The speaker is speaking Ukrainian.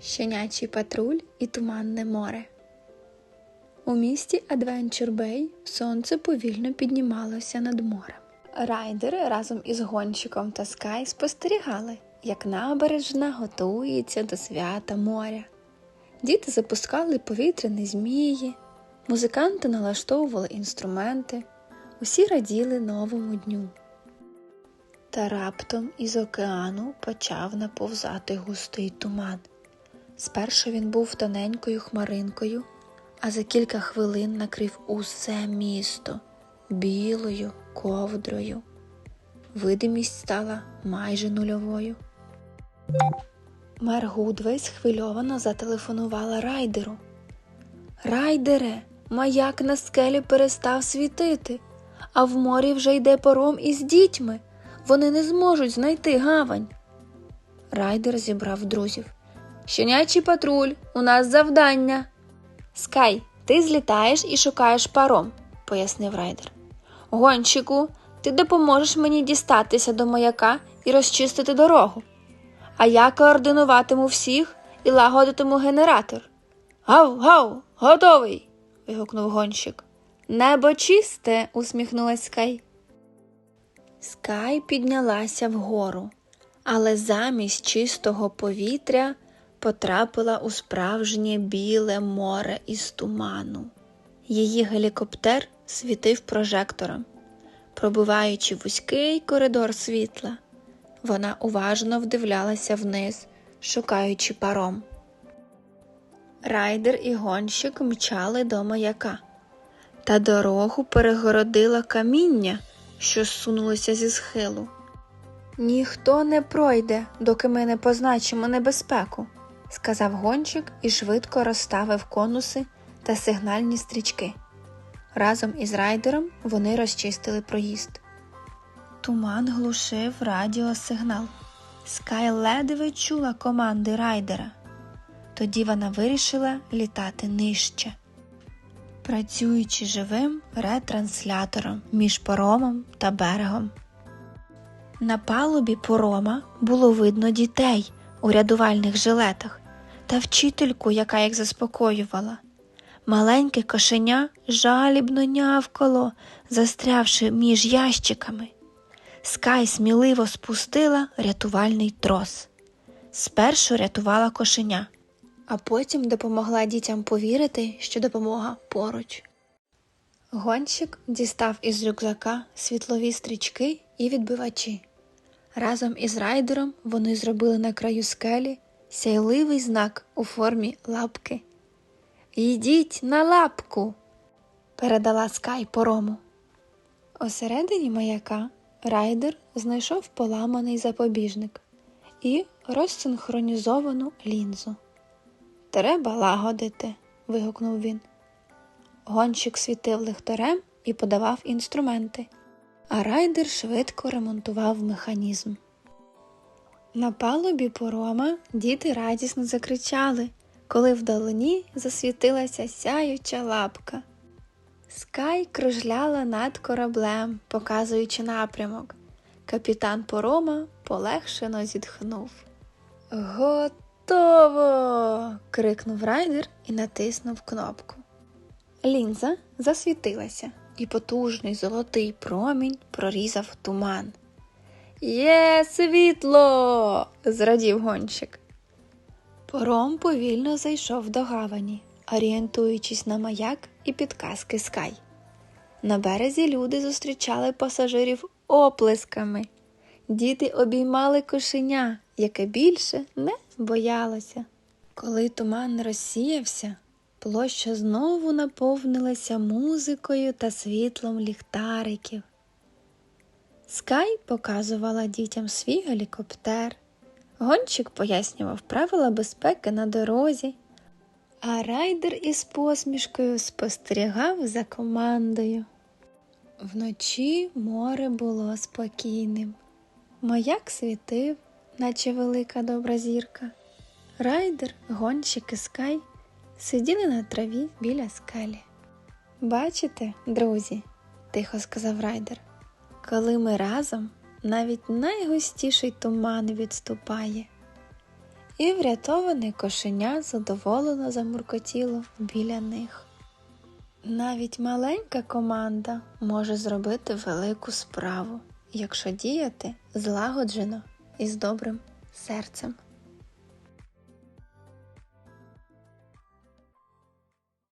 Щенячий патруль і туманне море. У місті Адвенчур Бей сонце повільно піднімалося над морем. Райдери разом із гонщиком та Скай спостерігали, як набережна готується до свята моря. Діти запускали повітряні змії, музиканти налаштовували інструменти, усі раділи новому дню. Та раптом із океану почав наповзати густий туман. Спершу він був тоненькою хмаринкою, а за кілька хвилин накрив усе місто білою ковдрою. Видимість стала майже нульовою. Мер Гудвей схвильовано зателефонувала райдеру. Райдере, маяк на скелі перестав світити, а в морі вже йде пором із дітьми. Вони не зможуть знайти гавань. Райдер зібрав друзів. Щенячий патруль, у нас завдання. Скай, ти злітаєш і шукаєш паром, пояснив райдер. Гонщику, ти допоможеш мені дістатися до маяка і розчистити дорогу. А я координуватиму всіх і лагодитиму генератор. Гав, гав, готовий. вигукнув гонщик. Небо чисте, усміхнулась Скай. Скай піднялася вгору, але замість чистого повітря потрапила у справжнє біле море із туману. Її гелікоптер світив прожектором, пробиваючи вузький коридор світла. Вона уважно вдивлялася вниз, шукаючи паром. Райдер і гонщик мчали до маяка, та дорогу перегородила каміння, що сунулося зі схилу. Ніхто не пройде, доки ми не позначимо небезпеку, сказав гонщик і швидко розставив конуси та сигнальні стрічки. Разом із райдером вони розчистили проїзд. Туман глушив радіосигнал. Скай ледве чула команди райдера. Тоді вона вирішила літати нижче, працюючи живим ретранслятором між поромом та берегом. На палубі порома було видно дітей у рядувальних жилетах та вчительку, яка їх заспокоювала. Маленьке кошеня жалібно нявкало, застрявши між ящиками. Скай сміливо спустила рятувальний трос. Спершу рятувала кошеня, а потім допомогла дітям повірити, що допомога поруч. Гонщик дістав із рюкзака світлові стрічки і відбивачі. Разом із райдером вони зробили на краю скелі сяйливий знак у формі лапки. Йдіть на лапку, передала Скай порому. Осередині маяка райдер знайшов поламаний запобіжник і розсинхронізовану лінзу. Треба лагодити, вигукнув він. Гонщик світив лихтарем і подавав інструменти, а райдер швидко ремонтував механізм. На палубі порома діти радісно закричали, коли вдалині засвітилася сяюча лапка. Скай кружляла над кораблем, показуючи напрямок. Капітан порома полегшено зітхнув. Готово. крикнув райдер і натиснув кнопку. Лінза засвітилася, і потужний золотий промінь прорізав туман. Є світло. зрадів гонщик. Пором повільно зайшов до гавані, орієнтуючись на маяк і підказки Скай. На березі люди зустрічали пасажирів оплесками. Діти обіймали кошеня, яке більше не боялося. Коли туман розсіявся, площа знову наповнилася музикою та світлом ліхтариків. Скай показувала дітям свій гелікоптер. Гонщик пояснював правила безпеки на дорозі, а райдер із посмішкою спостерігав за командою. Вночі море було спокійним. Маяк світив, наче велика добра зірка. Райдер, гонщик і скай сиділи на траві біля скелі. Бачите, друзі, тихо сказав райдер, коли ми разом навіть найгустіший туман відступає. і врятоване кошеня задоволено замуркотіло біля них. Навіть маленька команда може зробити велику справу, якщо діяти злагоджено і з добрим серцем.